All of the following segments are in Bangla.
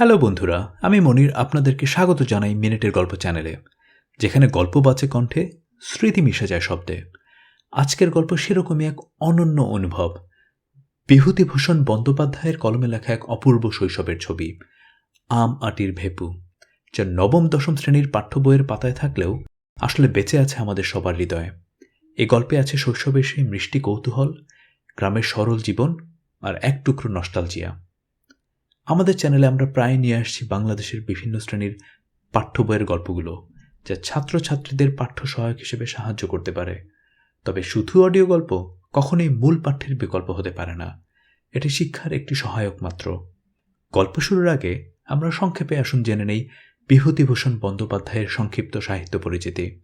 হ্যালো বন্ধুরা, আমি মনির আপনাদেরকে স্বাগত জানাই মিনিটের গল্প চ্যানেলে, যেখানে গল্প বাঁচে কণ্ঠে স্মৃতি মিশে যায় শব্দে। আজকের গল্প সেরকমই এক অনন্য অনুভব। বিভূতিভূষণ বন্দ্যোপাধ্যায়ের কলমে লেখা এক অপূর্ব শৈশবের ছবি, আম আটির ভেপু, যা নবম দশম শ্রেণির পাঠ্য বইয়ের পাতায় থাকলেও আসলে বেঁচে আছে আমাদের সবার হৃদয়ে। এ গল্পে আছে শৈশবের সেই মিষ্টি কৌতূহল, গ্রামের সরল জীবন আর এক টুকরো নস্টালজিয়া আমাদের চ্যানেলে আমরা প্রায় নিয়ে আসছি বাংলাদেশের বিভিন্ন শ্রেণির পাঠ্য বইয়ের গল্পগুলো, যা ছাত্রছাত্রীদের পাঠ্য সহায়ক হিসেবে সাহায্য করতে পারে। তবে শুধু অডিও গল্প কখনোই মূল পাঠ্যের বিকল্প হতে পারে না। এটি শিক্ষার একটি সহায়ক মাত্র। গল্প শুরুর আগে আমরা সংক্ষেপে আসুন জেনে নেই বিভূতিভূষণ বন্দ্যোপাধ্যায়ের সংক্ষিপ্ত সাহিত্য পরিচিতি।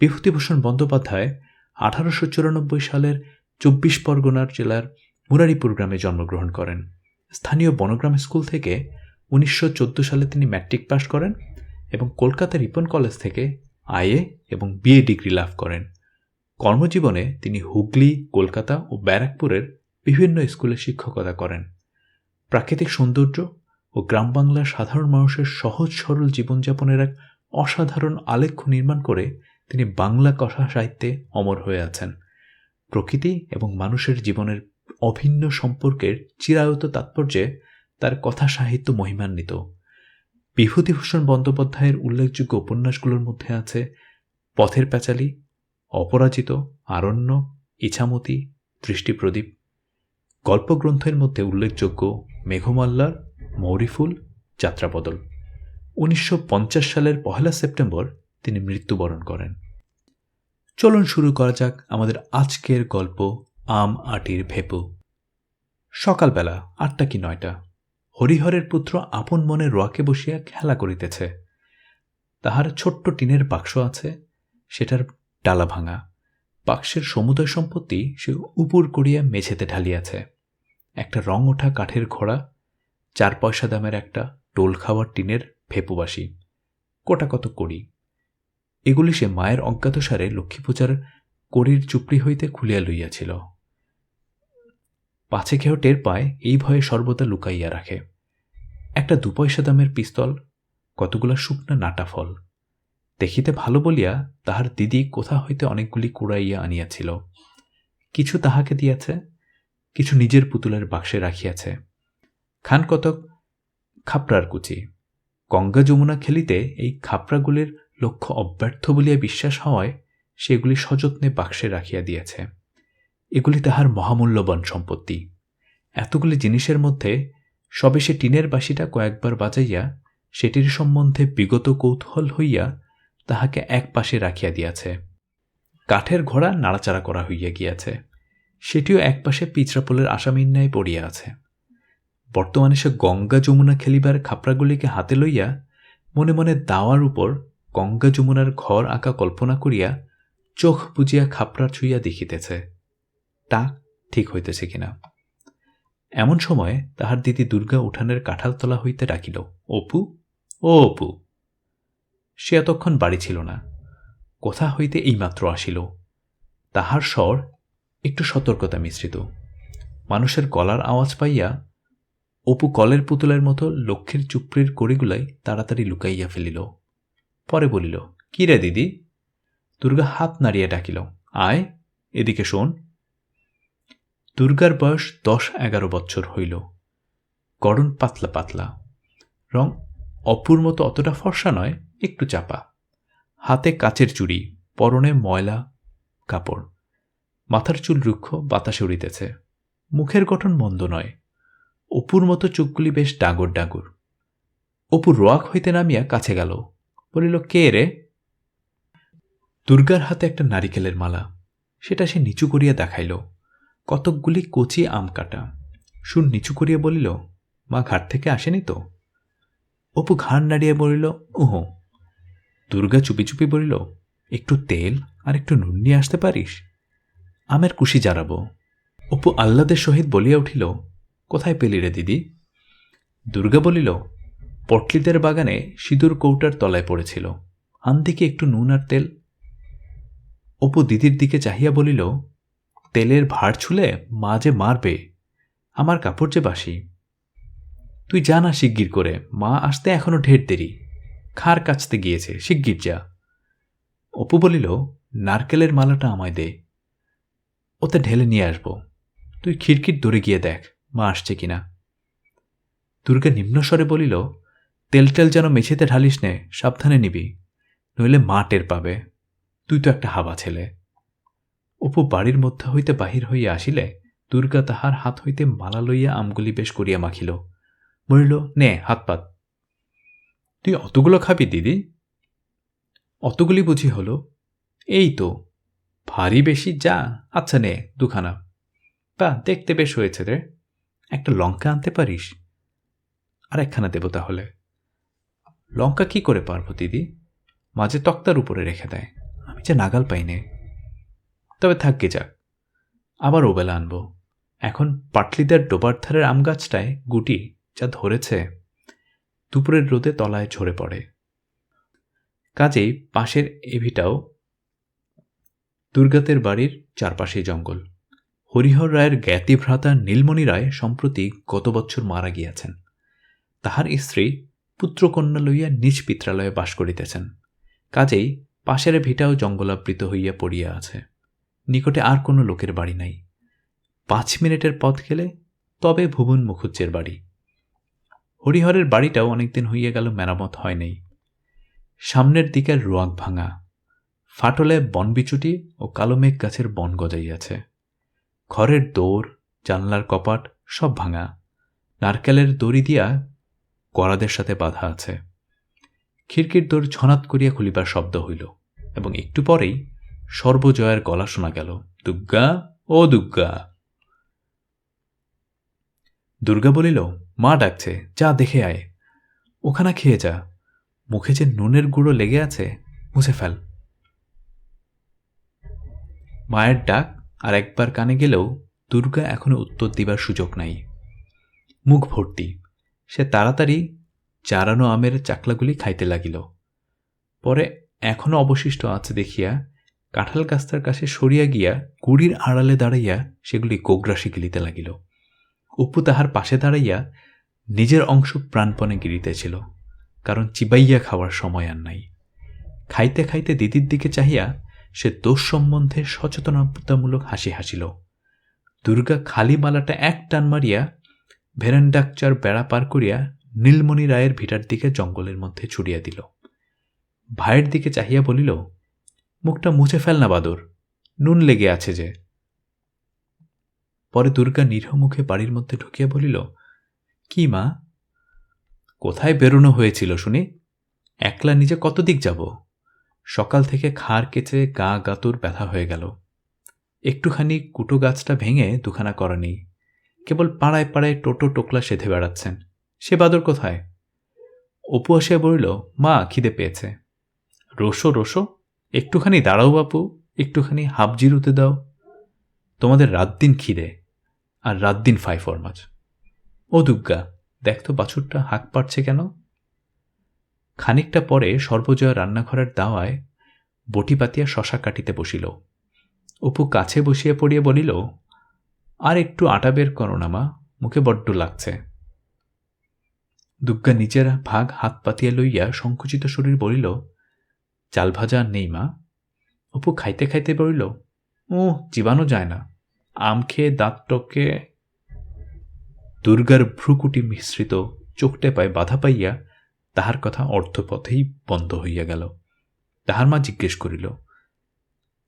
বিভূতিভূষণ বন্দ্যোপাধ্যায় আঠারোশো চুরানব্বই সালের চব্বিশ পরগনার জেলার মুরারিপুর গ্রামে জন্মগ্রহণ করেন। স্থানীয় বনগ্রাম স্কুল থেকে উনিশশো চোদ্দ সালে তিনি ম্যাট্রিক পাশ করেন এবং কলকাতা রিপন কলেজ থেকে আইএ এবং বিএ ডিগ্রি লাভ করেন। কর্মজীবনে তিনি হুগলি, কলকাতা ও ব্যারাকপুরের বিভিন্ন স্কুলে শিক্ষকতা করেন। প্রাকৃতিক সৌন্দর্য ও গ্রাম বাংলার সাধারণ মানুষের সহজ সরল জীবনযাপনের এক অসাধারণ আলেখ্য নির্মাণ করে তিনি বাংলা কথা সাহিত্যে অমর হয়ে আছেন। প্রকৃতি এবং মানুষের জীবনের অভিন্ন সম্পর্কের চিরায়ত তাৎপর্যে তার কথা সাহিত্য মহিমান্বিত। বিভূতিভূষণ বন্দ্যোপাধ্যায়ের উল্লেখযোগ্য উপন্যাসগুলোর মধ্যে আছে পথের প্যাচালি, অপরাজিত, আরণ্য, ইছামতি, দৃষ্টিপ্রদীপ। গল্পগ্রন্থের মধ্যে উল্লেখযোগ্য মেঘমাল্লার মৌরিফুল, যাত্রাবদল। উনিশশো পঞ্চাশ সালের পহেলা সেপ্টেম্বর তিনি মৃত্যুবরণ করেন। চলুন শুরু করা যাক আমাদের আজকের গল্প আম আটির ভেপু। সকালবেলা আটটা কি নয়টা, হরিহরের পুত্র আপন মনে রোয়াকে বসিয়া খেলা করিতেছে। তাহার ছোট্ট টিনের বাক্স আছে, সেটার ডালা ভাঙা। বাক্সের সমুদয় সম্পত্তি সে উপর করিয়া মেঝেতে ঢালিয়াছে। একটা রং ওঠা কাঠের ঘোড়া, চার পয়সা দামের একটা টোল খাওয়ার টিনের ভেপুবাসী। কোটা কত করি এগুলি সে মায়ের অজ্ঞাতসারে লক্ষ্মী পূজার করির চুপড়ি হইতে খুলিয়া লইয়াছিল। পাছে কেহ টের পায়, এই ভয়ে সর্বদা লুকাইয়া রাখে। একটা দু পয়সা দামের পিস্তল, কতগুলা শুকনা নাটা ফল। দেখিতে ভালো বলিয়া তাহার দিদি কোথা হইতে অনেকগুলি কুড়াইয়া আনিয়াছিল। কিছু তাহাকে দিয়াছে, কিছু নিজের পুতুলের বাক্সে রাখিয়াছে। খান কতক খাপড়ার কুচি। গঙ্গা যমুনা খেলিতে এই খাপড়াগুলির লক্ষ্য অব্যর্থ বলিয়া বিশ্বাস হওয়ায় সেগুলি সযত্নে বাক্সে রাখিয়া দিয়েছে। এগুলি তাহার মহামূল্যবান সম্পত্তি। এতগুলি জিনিসের মধ্যে সবে সে টিনের বাসিটা কয়েকবার বাজাইয়া সেটির সম্বন্ধে বিগত কৌতূহল হইয়া তাহাকে এক পাশে রাখিয়া দিয়াছে। কাঠের ঘোড়া নাড়াচাড়া করা হইয়া গিয়াছে। সেটিও একপাশে পিচড়াপোলের আসামির ন্যায় পড়িয়া আছে। বর্তমানে সে গঙ্গা যমুনা খেলিবার খাপড়াগুলিকে হাতে লইয়া মনে মনে দাওয়ার উপর গঙ্গা যমুনার ঘর আঁকা কল্পনা করিয়া চোখ বুঝিয়া খাপড়া ছুইয়া দেখিতেছে। তা ঠিক হইতেছে কিনা? এমন সময় তাহার দিদি দুর্গা উঠানের কাঁঠালতলা হইতে ডাকিল, অপু, ও অপু। সে এতক্ষণ বাড়ি ছিল না, কোথা হইতে এইমাত্র আসিল। তাহার স্বর একটু সতর্কতা মিশ্রিত। মানুষের গলার আওয়াজ পাইয়া অপু কলের পুতুলের মতো লক্ষ্মীর চুপড়ির কড়িগুলাই তাড়াতাড়ি লুকাইয়া ফেলিল। পরে বলিল, কি রে দিদি? দুর্গা হাত নাড়িয়া ডাকিল, আয়, এদিকে শোন। দুর্গার বয়স দশ এগারো বছর হইল। গড়ন পাতলা পাতলা। রং অপুর মতো অতটা ফর্সা নয়, একটু চাপা। হাতে কাচের চুড়ি, পরনে ময়লা কাপড়। মাথার চুল রুক্ষ, বাতাসে উড়িতেছে। মুখের গঠন মন্দ নয়। অপুর মতো চোখগুলি বেশ ডাগর ডাগর অপুর রোয়াক হইতে নামিয়া কাছে গেল। বলিল, কে রে? দুর্গার হাতে একটা নারিকেলের মালা। সেটা সে নিচু করিয়া দেখাইল। কতকগুলি কচি আম কাটা। সুর নিচু করিয়া বলিল, মা ঘাট থেকে আসেনি তো? অপু ঘাড় নাড়িয়া বলিল ওহো দুর্গা চুপি চুপি বলিল, একটু তেল আর একটু নুন নিয়ে আসতে পারিস? আমের কুশি জারাবো। অপু আহ্লাদের সহিত বলিয়া উঠিল, কোথায় পেলি রে দিদি? দুর্গা বলিল, পটলিদের বাগানে সিঁদুর কৌটার তলায় পড়েছিল। আন একটু নুন আর তেল। অপু দিদির দিকে চাহিয়া বলিল তেলের ভার ছুলে মা যে মারবে, আমার কাপড় যে বাসি। তুই যা না শিগগির করে, মা আসতে এখনও ঢের দেরি। খার কাচতে গিয়েছে, শিগগির যা। অপু বলিল, নারকেলের মালাটা আমায় দে। ওতে ঢেলে নিয়ে আসব। তুই খিড়কির দূরে গিয়ে দেখ, মা আসছে কিনা। দুর্গা নিম্নস্বরে বলিল, তেল টেল যেন মেঝেতে ঢালিস নে, সাবধানে নিবি, নইলে মা টের পাবে। তুই তো একটা হাবা ছেলে। অপু বাড়ির মধ্যে হইতে বাহির হইয়া আসিলে দুর্গা তাহার হাত হইতে মালা লইয়া আমগুলি বেশ করিয়া মাখিল। বলিল, নে, হাত পাত। তুই অতগুলো খাবি, দিদি? অতগুলি বুঝি হলো। এই তো, ভারী বেশি যা। আচ্ছা নে, দুখানা। বা, দেখতে বেশ হয়েছে রে। একটা লঙ্কা আনতে পারিস? আর একখানা দেব তাহলে। লঙ্কা কি করে পারব, দিদি? মাঝে তক্তার উপরে রেখে দেয়। আমি যে নাগাল পাই নে তবে থাকবে যাক। আবার ওবেলা আনব। এখন পাটলিদার ডোবার ধারের আম গাছটায় গুটি যা ধরেছে দুপুরের রোদে তলায় ঝরে পড়ে। কাজেই পাশের এভিটাও দুর্গাতের বাড়ির চারপাশেই জঙ্গল। হরিহর রায়ের জ্ঞাতি ভ্রাতা নীলমণি রায় সম্প্রতি গত বছর মারা গিয়াছেন। তাহার স্ত্রী পুত্রকন্যা লইয়া নিজ পিত্রালয়ে বাস করিতেছেন। কাজেই পাশের ভিটাও জঙ্গলাবৃত হইয়া পড়িয়া আছে। নিকটে আর কোনো লোকের বাড়ি নাই। পাঁচ মিনিটের পথ গেলে তবে ভুবন মুখুজ্জের বাড়ি। হরিহরের বাড়িটাও অনেকদিন হইয়া গেল মেরামত হয় নাই। সামনের দিকের রোয়াক ভাঙা, ফাটলে বনবিচুটি ও কালো মেঘ গাছের বন গজাইয়াছে। ঘরের দৌড় জানলার কপাট সব ভাঙা। নারকেলের দড়ি দিয়া করাদের সাথে বাধা আছে। খিড়কির দৌড় ছনাত করিয়া খুলিবার শব্দ হইল এবং একটু পরেই সর্বজয়ের গলা শোনা গেল দুর্গা ও দুর্গা দুর্গা বলিল, মা ডাকছে, যা দেখে আয়। ওখানা খেয়ে যা। মুখে যে নুনের গুঁড়ো লেগে আছে, মুছে ফেল। মায়ের ডাক আর একবার কানে গেলেও দুর্গা এখনও উত্তর দিবার সুযোগ নাই। মুখ ভর্তি, সে তাড়াতাড়ি চারানো আমের চাকলাগুলি খাইতে লাগিল। পরে এখনও অবশিষ্ট আছে দেখিয়া কাঁঠাল গাছটার কাছে সরিয়া গিয়া গুড়ির আড়ালে দাঁড়াইয়া সেগুলি গোগ্রাসে গিলিতে লাগিল। অপু তাহার পাশে দাঁড়াইয়া নিজের অংশ প্রাণপণে গিরিতেছিল কারণ চিবাইয়া খাওয়ার সময় আর নাই। খাইতে খাইতে দিদির দিকে চাহিয়া সে দোষ সম্বন্ধে সচেতনতামূলক হাসি হাসিল। দুর্গা খালি মালাটা এক টান মারিয়া ভেরান্ডাকচার বেড়া পার করিয়া নীলমণি রায়ের ভিটার দিকে জঙ্গলের মধ্যে ছুড়িয়া দিল। ভাইয়ের দিকে চাহিয়া বলিল মুখটা মুছে ফেল না, বাদর। নুন লেগে আছে যে। পরে দুর্গা নিরহ মুখে বাড়ির মধ্যে ঢুকিয়া বলিল, কি মা? কোথায় বেরোনো হয়েছিল শুনি? একলা নিজে কত দিক যাব? সকাল থেকে খার কেচে গা গাতুর ব্যথা হয়ে গেল। একটুখানি কুটো গাছটা ভেঙে দুখানা করা নেই। কেবল পাড়ায় পাড়ায় টোটো টোকলা সেধে বেড়াচ্ছেন। সে বাদর কোথায়? অপু আসিয়া বলিল, মা, খিদে পেয়েছে। রোসো রোসো। একটুখানি দাঁড়াও বাপু, একটুখানি হাফ জিরুতে দাও। তোমাদের রাত দিন খিদে, আর রাত দিন ফাই ফরমাজ ও দুগ্গা, দেখ তো বাছুরটা হাঁক পারছে কেন? খানিকটা পরে সর্বজয়া রান্নাঘরের দাওয়ায় বটি পাতিয়া শশা কাটিতে বসিল। অপু কাছে বসিয়া পড়িয়া বলিল, আর একটু আটা বের করো না মা, মুখে বড্ড লাগছে। দুগ্গা নিজের ভাগ হাত পাতিয়া লইয়া সংকুচিত শরীর বলিল চাল ভাজা নেই, মা। অপু খাইতে খাইতে বলিল ও জীবাণু যায় না। আম খেয়ে দাঁত টকে দুর্গার ভ্রুকুটি মিশ্রিত চোখটে পায় বাধা পাইয়া তাহার কথা অর্থপথেই বন্ধ হইয়া গেল। তাহার মা জিজ্ঞেস করিল,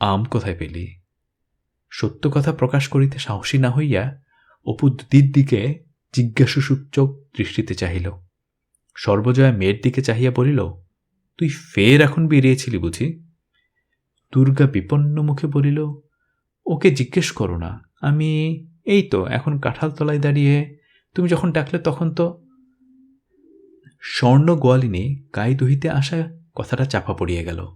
আম কোথায় পেলি? সত্য কথা প্রকাশ করিতে সাহসী না হইয়া অপু দিদির দিকে জিজ্ঞাসুসূচক দৃষ্টিতে চাহিল। সর্বজয়া মেয়ের দিকে চাহিয়া বলিল তুই ফের এখন বেরিয়েছিলি বুঝি? দুর্গা বিপন্ন মুখে বলিল, ওকে জিজ্ঞেস করো না, আমি এই তো, এখন কাঁঠাল তলায় দাঁড়িয়ে, তুমি যখন ডাকলে তখন তো স্বর্ণ গোয়ালিনী গায়ে দুহিতে আসা কথাটা চাপা পড়িয়া গেল।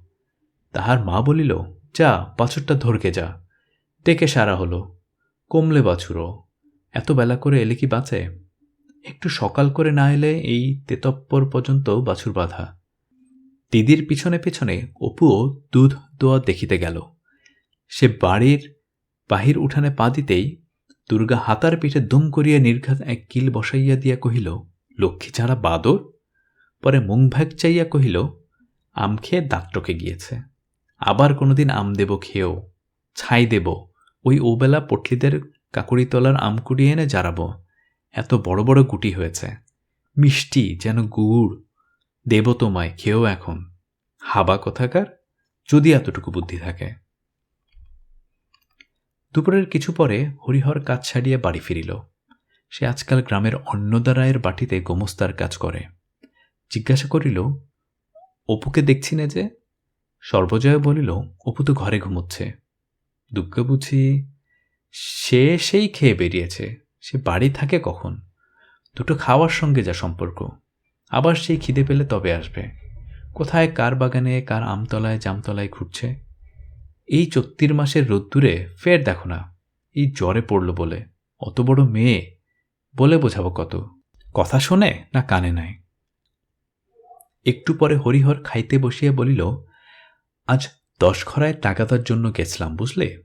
তাহার মা বলিল, যা, বাছুরটা ধরকে যা ডেকে সারা হলো, কমলে বাছুরও, এত বেলা করে এলে কি বাঁচে? একটু সকাল করে না এলে এই তেতপ্পর পর্যন্ত বাছুর বাঁধা। দিদির পিছনে পিছনে অপুও দুধ দোয়া দেখিতে গেল। সে বাড়ির বাহির উঠানে পা দিতেই দুর্গা হাতার পিঠে দুম করিয়া নির্ঘাত এক কিল বসাইয়া দিয়া কহিল, লক্ষ্মী ছাড়া বাদর? পরে মুং ভ্যাগ চাইয়া কহিল, আম খেয়ে দাঁতটকে গিয়েছে। আবার কোনোদিন আম দেব খেয়েও। ছাই দেব। ওই ওবেলা পটলিদের কাকুড়িতলার আম কুড়িয়ে এনে জারাবো। এত বড় বড় গুটি হয়েছে। মিষ্টি যেন গুড় দেব তোমায় খেয়েও এখন। হাবা কোথাকার? যদি এতটুকু বুদ্ধি থাকে। দুপুরের কিছু পরে হরিহর কাজ ছাড়িয়ে বাড়ি ফিরিল। সে আজকাল গ্রামের অন্নদা রায়ের বাটিতে গোমস্তার কাজ করে। জিজ্ঞাসা করিল, অপুকে দেখছি না যে? সর্বজয় বলিল, অপু তো ঘরে ঘুমোচ্ছে। দুর্গা বুঝি, সে সেই খেয়ে বেরিয়েছে। সে বাড়ি থাকে কখন? দুটো খাওয়ার সঙ্গে যা সম্পর্ক। আবার সেই খিদে পেলে তবে আসবে। কোথায় কার বাগানে কার আমতলায় জামতলায় ঘুরছে? এই চত্তির মাসের রোদ্দুরে ফের দেখো না, এই জ্বরে পড়ল বলে। অত বড় মেয়ে বলে বোঝাবো কত? কথা শোনে না কানে নাই? একটু পরে হরিহর খাইতে বসিয়া বলিল, আজ দশ খরায় টাকাতার জন্য গেছিলাম, বুঝলে?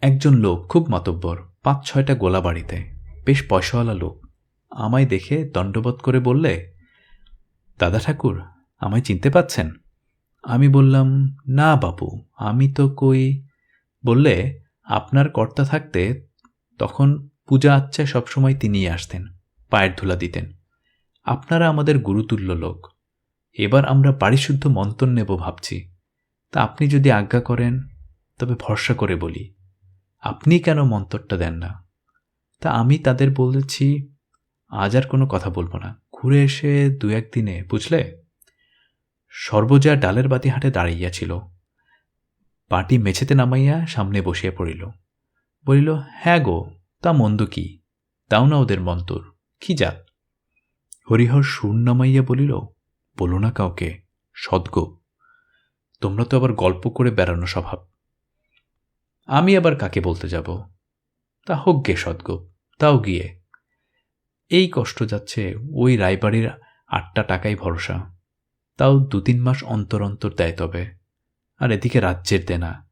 একজন লোক, খুব মাতব্বর পাঁচ ছয়টা গোলা বাড়িতে, বেশ পয়সাওয়ালা লোক। আমায় দেখে দণ্ডবোধ করে বললে দাদা ঠাকুর, আমায় চিনতে পাচ্ছেন? আমি বললাম, না বাবু আমি তো কই বললে আপনার কর্তা থাকতে তখন পূজা আচ্ছায় সবসময় তিনিই আসতেন, পায়ের ধুলা দিতেন। আপনারা আমাদের গুরুতুল্য লোক। এবার আমরা বাড়িশুদ্ধ মন্তন নেব ভাবছি। তা আপনি যদি আজ্ঞা করেন, তবে ভরসা করে বলি। আপনি কেন মন্তরটা দেন না? তা আমি তাদের বলেছি, আজ আর কোনো কথা বলব না। ঘুরে এসে দু একদিনে, বুঝলে? সর্বজয়া ডালের বাতি হাটে দাঁড়াইয়াছিল। বাটি মেঝেতে নামাইয়া সামনে বসিয়া পড়িল। বলিল হ্যাঁ গো, তা মন্দ কি? তাও না ওদের মন্তর, কি যাক হরিহর সুর নামাইয়া বলিল, বলো না কাউকে, সদ্গো। তোমরা তো আবার গল্প করে বেড়ানো স্বভাব। আমি আবার কাকে বলতে যাব? তা হোক গে সদ্গো তাও গিয়ে। এই কষ্ট যাচ্ছে ওই রায়বাড়ির আটটা টাকাই ভরসা। তাও দু তিন মাস অন্তর অন্তর দেয় তবে। আর এদিকে রাজ্যের দেনা।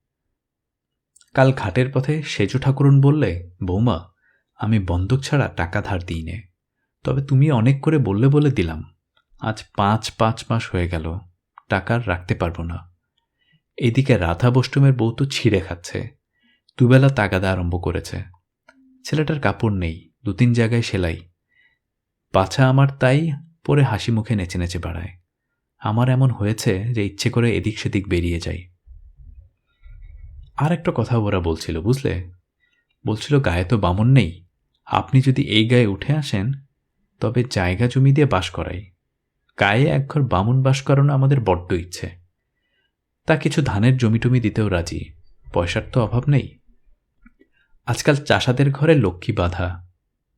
কাল ঘাটের পথে সেজ ঠাকুরন বললে, বৌমা, আমি বন্ধক ছাড়া টাকা ধার দিই নে তবে তুমি অনেক করে বললে বলে দিলাম। আজ পাঁচ পাঁচ মাস হয়ে গেল। টাকার রাখতে পারব না। এদিকে রাধা বষ্টমের বউ তো ছিঁড়ে খাচ্ছে। দুবেলা তাগাদা আরম্ভ করেছে। ছেলেটার কাপড় নেই। দু তিন জায়গায় সেলাই। পাছা আমার তাই পরে হাসি মুখে নেচে নেচে বেড়ায়। আমার এমন হয়েছে যে ইচ্ছে করে এদিক সেদিক বেরিয়ে যাই। আর একটা কথা ওরা বলছিল, বুঝলে? বলছিল, গায়ে তো বামন নেই। আপনি যদি এই গায়ে উঠে আসেন, তবে জায়গা জমি দিয়ে বাস করাই। গায়ে একঘর বামুন বাস করানো আমাদের বড্ড ইচ্ছে। তা কিছু ধানের জমি টমি দিতেও রাজি। পয়সার তো অভাব নেই। আজকাল চাষাদের ঘরে লক্ষ্মী বাধা।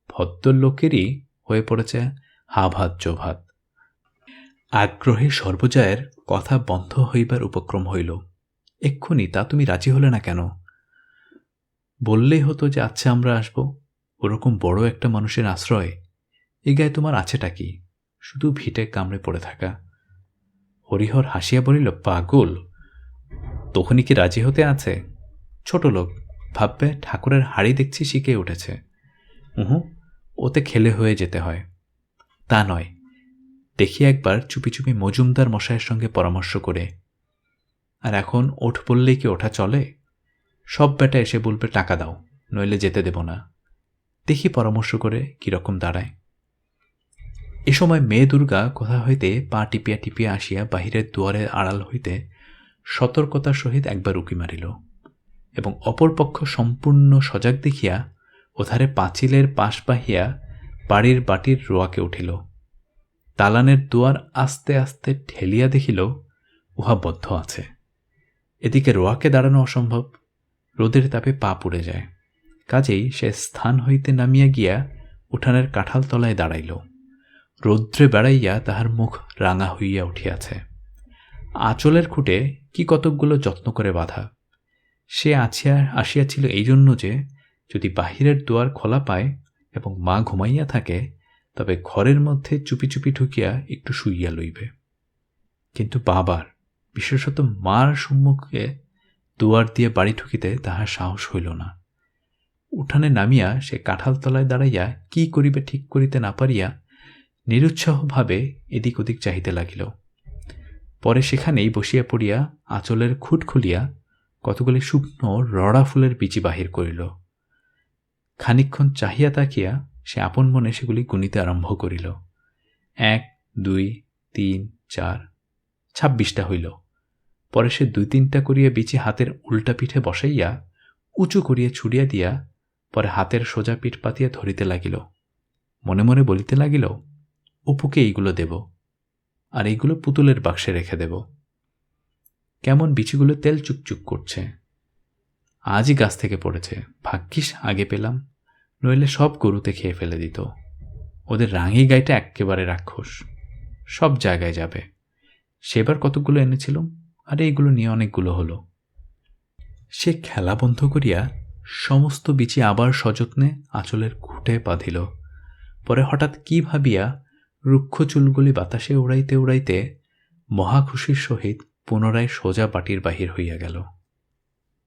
ভদ্র লোকেরই হয়ে পড়েছে হা ভাত ভাত আগ্রহে সর্বজয়ের কথা বন্ধ হইবার উপক্রম হইল। এক্ষুনি তা তুমি রাজি হলে না কেন? বললেই হতো যে আচ্ছা আমরা আসব। ওরকম বড় একটা মানুষের আশ্রয়। এ গায়ে তোমার আছেটা কি? শুধু ভিটে কামড়ে পড়ে থাকা। হরিহর হাসিয়া বলিল, পাগল! তখনই কি রাজি হতে আছে? ছোট লোক, ভাববে ঠাকুরের হাড়ি দেখছি শিখে উঠেছে। উহু ওতে খেলে হয়ে যেতে হয়। তা নয়। দেখি একবার চুপি চুপি মজুমদার মশাইয়ের সঙ্গে পরামর্শ করে। আর এখন ওঠ বললেই কি ওঠা চলে? সব বেটা এসে বলবে, টাকা দাও, নইলে যেতে দেব না। দেখি পরামর্শ করে কীরকম দাঁড়ায়। এ সময় মেয়ে দুর্গা কোথা হইতে পা টিপিয়া টিপিয়া আসিয়া বাহিরের দুয়ারের আড়াল হইতে সতর্কতার সহিত একবার উকি মারিল এবং অপরপক্ষ সম্পূর্ণ সজাগ দেখিয়া ওধারে পাঁচিলের পাশ বাহিয়া বাড়ির বাটির রোয়াকে উঠিল। তালানের দুয়ার আস্তে আস্তে ঠেলিয়া দেখিল, উহা বদ্ধ আছে। এদিকে রোয়াকে দাঁড়ানো অসম্ভব। রোদের তাপে পা পুড়ে যায়। কাজেই সে স্থান হইতে নামিয়া গিয়া উঠানের কাঁঠাল তলায় দাঁড়াইল। রৌদ্রে বেড়াইয়া তাহার মুখ রাঙা হইয়া উঠিয়াছে। আঁচলের খুঁটে কি কতকগুলো যত্ন করে বাঁধা। সে আছিয়া, আসিয়াছিল এই জন্য যে যদি বাহিরের দুয়ার খোলা পায় এবং মা ঘুমাইয়া থাকে, তবে ঘরের মধ্যে চুপি চুপি ঢুকিয়া একটু শুইয়া লইবে। কিন্তু বাবার, বিশেষত মার সম্মুখে দুয়ার দিয়ে বাড়ি ঢুকিতে তাহার সাহস হইল না। উঠানে নামিয়া সে কাঁঠাল তলায় দাঁড়াইয়া কি করিবে ঠিক করিতে না পারিয়া নিরুৎসাহভাবে এদিক ওদিক চাহিতে লাগিল। পরে সেখানেই বসিয়া পড়িয়া আঁচলের খুঁট খুলিয়া কতগুলি শুকনো রড়া ফুলের বিচি বাহির করিল। খানিক্ষণ চাহিয়া তাকিয়া সে আপন মনে সেগুলি গুনিতে আরম্ভ করিল। এক, দুই, তিন, চার, ছাব্বিশটা হইল। পরে সে দুই তিনটা করিয়া বিচি হাতের উল্টা পিঠে বসাইয়া উঁচু করিয়া ছুড়িয়া দিয়া পরে হাতের সোজা পিঠ পাতিয়া ধরিতে লাগিল। মনে মনে বলিতে লাগিল অপুকে এইগুলো দেব? আর এইগুলো পুতুলের বাক্সে রেখে দেব? কেমন বিচিগুলো তেল চুকচুক করছে। আজই গাছ থেকে পড়েছে। ভাগ্যিস, আগে পেলাম। নইলে সব গরুতে খেয়ে ফেলে দিত। ওদের রাঙি গাইটা একেবারে রাক্ষস। সব জায়গায় যাবে। সেবার কতগুলো এনেছিল আর এইগুলো নিয়ে অনেকগুলো হলো। সে খেলা বন্ধ করিয়া সমস্ত বিচি আবার সযত্নে আঁচলের খুঁটে বাঁধিল। পরে হঠাৎ কি ভাবিয়া রুক্ষ চুলগুলি বাতাসে উড়াইতে উড়াইতে মহাখুশির সহিত পুনরায় সোজা বাটির বাহির হইয়া গেল।